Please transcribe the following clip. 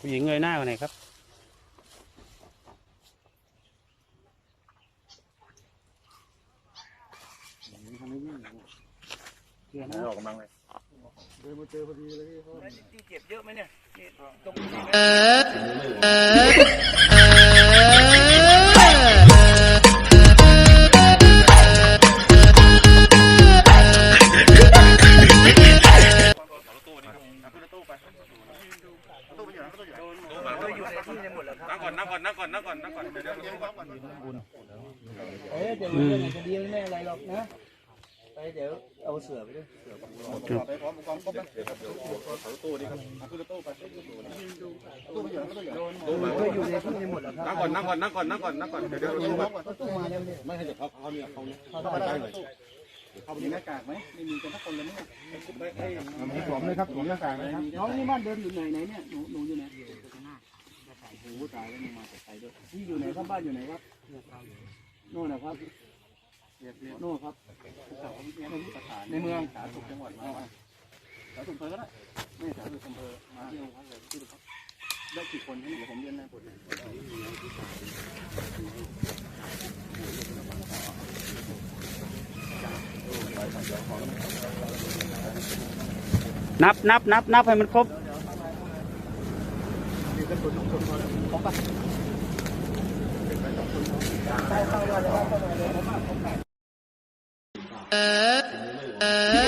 ผู้หญิงเงยหน้ามาหน่อยครับ ออกกำลังเลยที่เจ็บเยอะไหมเนี่ยที่ตรงนี้อ ยู่ในที่ในหมดแล้วครับนั่งก่อนนั่งก่อนนั่งก่อนนั่งก่อนนั่งก่อนเดี๋ยวเดี๋ยวเดี๋ยวเอ้ยเดี๋ยวมันเรื่องคดีไม่อะไรหรอกนะไปเดี๋ยวเอาเสือไปด้วยเสือปูรอไปพร้อมอุปกรณ์ครบไหมเดี๋ยวครับเดี๋ยวเอาตู้นี่ครับเอาขึ้นตู้ไปตู้ไปอยู่ตู้ไปอยู่ตู้มาก็อยู่ในที่ในหมดแล้วครับนั่งก่อนนั่งก่อนนั่งก่อนนั่งก่อนนั่งก่อนเดี๋ยวเดี๋ยวตู้มาเอาตู้มาเร็วเนี่ยไม่ให้เดี๋ยวเขาเขาเนี่ยเขาเนี่ยเข้าไปได้เลย เขามีหน้ากากไหมไม่มีกันทุกคนเลยมั้งเนี่ยสวมเลยครับสวมหน้ากากเลยครับน้องนี่บ้านเดิมอยู่ไหนไหนเนี่ยหนูหนูอยู่ไหนอยู่ข้างหน้าโอ้โหตายแล้วมึงมาจากไกลด้วยที่อยู่ไหนครับบ้านอยู่ไหนครับโน่นนะครับโน่นครับในเมืองสาธารณสุขจังหวัดมาสาธารณสุขอำเภอก็ได้ไม่สาธารณสุขอำเภอมาที่โรงพักเลยที่โรงพักได้กี่คนที่เดี๋ยวผมเรียนนายบทนั นับนับนับนับให้มันครบเ